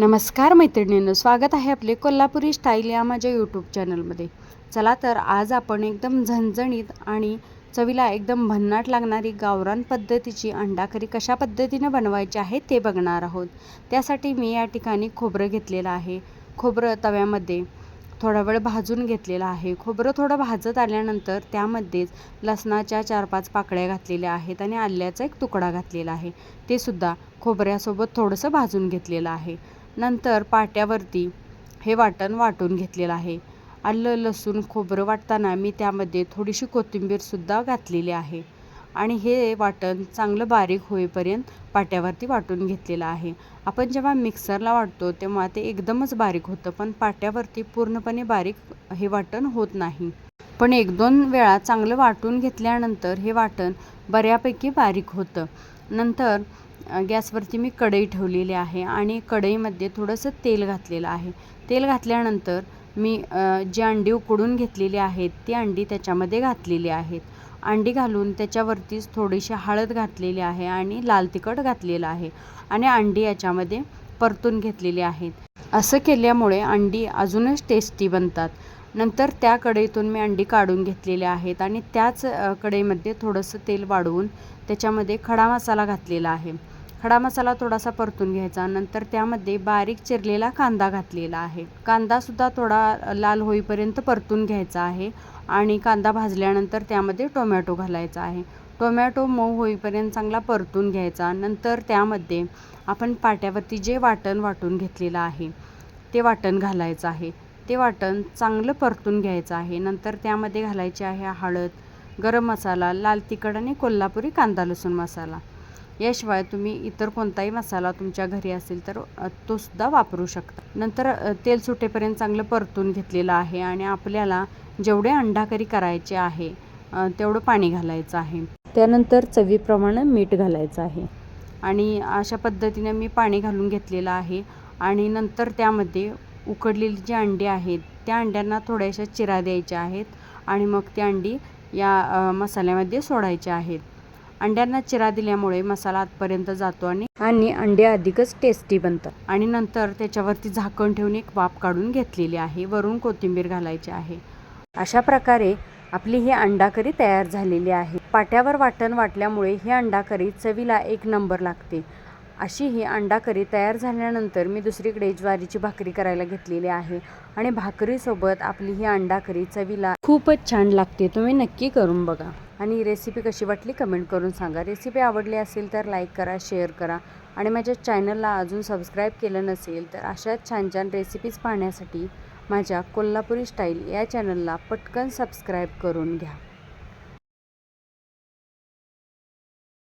नमस्कार मैत्रिणींनो स्वागत आहे आपले कोल्हापुरी स्टाईल या माझ्या यूट्यूब चॅनलमध्ये चला तर आज आपण एकदम झणझणीत आणि चवीला एकदम भन्नाट लागणारी गावरान पद्धतीची अंडाकरी कशा पद्धतीनं बनवायची आहे ते बघणार आहोत. त्यासाठी मी या ठिकाणी खोबरं घेतलेलं आहे. खोबरं तव्यामध्ये थोडा वेळ भाजून घेतलेलं आहे. खोबरं थोडं भाजत आल्यानंतर त्यामध्येच लसणाच्या चार पाच पाकळ्या घातलेल्या आहेत आणि आल्याचा एक तुकडा घातलेला आहे. ते सुद्धा खोबऱ्यासोबत थोडंसं भाजून घेतलेलं आहे. नंतर पाट्यावरती हे वाटण वाटून घेतलेलं आहे. आलं लसूण खोबरं वाटताना मी त्यामध्ये थोडीशी कोथिंबीरसुद्धा घातलेली आहे. आणि हे वाटण चांगलं बारीक होईपर्यंत पाट्यावरती वाटून घेतलेलं आहे. आपण जेव्हा मिक्सरला वाटतो तेव्हा ते एकदमच बारीक होतं पण पाट्यावरती पूर्णपणे बारीक हे वाटण होत नाही. पण एक दोन वेळा चांगलं वाटून घेतल्यानंतर हे वाटण बऱ्यापैकी बारीक होतं. नंतर गॅसवरती मी कढई ठेवलेली आहे आणि कढईमध्ये थोडंसं तेल घातलेलं आहे. तेल घातल्यानंतर मी जी अंडी उकडून घेतलेली आहेत ती अंडी त्याच्यामध्ये घातलेली आहेत. अंडी घालून त्याच्यावरतीच थोडीशी हळद घातलेली आहे आणि लाल तिखट घातलेलं आहे आणि अंडी याच्यामध्ये परतून घेतलेली आहेत. असं केल्यामुळे अंडी अजूनच टेस्टी बनतात. नंतर त्या कढईतून मी अंडी काढून घेतलेले आहेत आणि त्याच कढईमध्ये थोडंसं तेल वाढवून त्याच्यामध्ये खडा मसाला घातलेला आहे. खडा मसाला थोडासा परतून घ्यायचा. नंतर त्यामध्ये बारीक चिरलेला कांदा घातलेला आहे. कांदासुद्धा थोडा लाल होईपर्यंत परतून घ्यायचा आहे आणि कांदा भाजल्यानंतर त्यामध्ये टोमॅटो घालायचा आहे. टोमॅटो मऊ होईपर्यंत चांगला परतून घ्यायचा. नंतर त्यामध्ये आपण पाट्यावरती जे वाटण वाटून घेतलेलं आहे ते वाटण घालायचं आहे. ते वाटण चांगलं परतून घ्यायचं आहे. नंतर त्यामध्ये घालायचे आहे हळद गरम मसाला लाल तिखट आणि कोल्हापुरी कांदा लसूण मसाला. याशिवाय तुम्ही इतर कोणताही मसाला तुमच्या घरी असेल तर तो सुद्धा वापरू शकता. नंतर तेल सुटेपर्यंत चांगलं परतून घेतलेलं आहे आणि आपल्याला जेवढे अंडाकरी करायचे आहे तेवढं पाणी घालायचं आहे. त्यानंतर चवीप्रमाणे मीठ घालायचं आहे. आणि अशा पद्धतीने मी पाणी घालून घेतलेलं आहे. आणि नंतर त्यामध्ये उकडलेली जी अंडी आहेत त्या अंड्यांना थोड्याशा चिरा द्यायच्या आहेत आणि मग ती अंडी या मसाल्यामध्ये सोडायच्या आहेत. अंड्यांना चिरा दिल्यामुळे मसाला आतपर्यंत जातो आणि आणि अंडे अधिकच टेस्टी बनतात. आणि नंतर त्याच्यावरती झाकण ठेवून एक वाफ काढून घेतलेली आहे वरून कोथिंबीर घालायची आहे. अशा प्रकारे आपली ही अंडाकरी तयार झालेली आहे. पाट्यावर वाटण वाटल्यामुळे ही अंडाकरी चवीला एक नंबर लागते. अशी ही अंडाकरी तयार झाल्यानंतर मी दुसरीकडे ज्वारीची भाकरी करायला घेतलेली आहे. आणि भाकरीसोबत आपली ही अंडाकरी चवीला खूपच छान लागते. तुम्ही नक्की करून बघा. आणि रेसिपी कशी वाटली कमेंट करून सांगा. रेसिपी आवडली असेल तर लाईक करा शेअर करा. आणि माझ्या चॅनलला अजून सबस्क्राईब केलं नसेल तर अशाच छान छान रेसिपीज पाहण्यासाठी माझ्या कोल्हापुरी स्टाईल या चॅनलला पटकन सबस्क्राईब करून घ्या.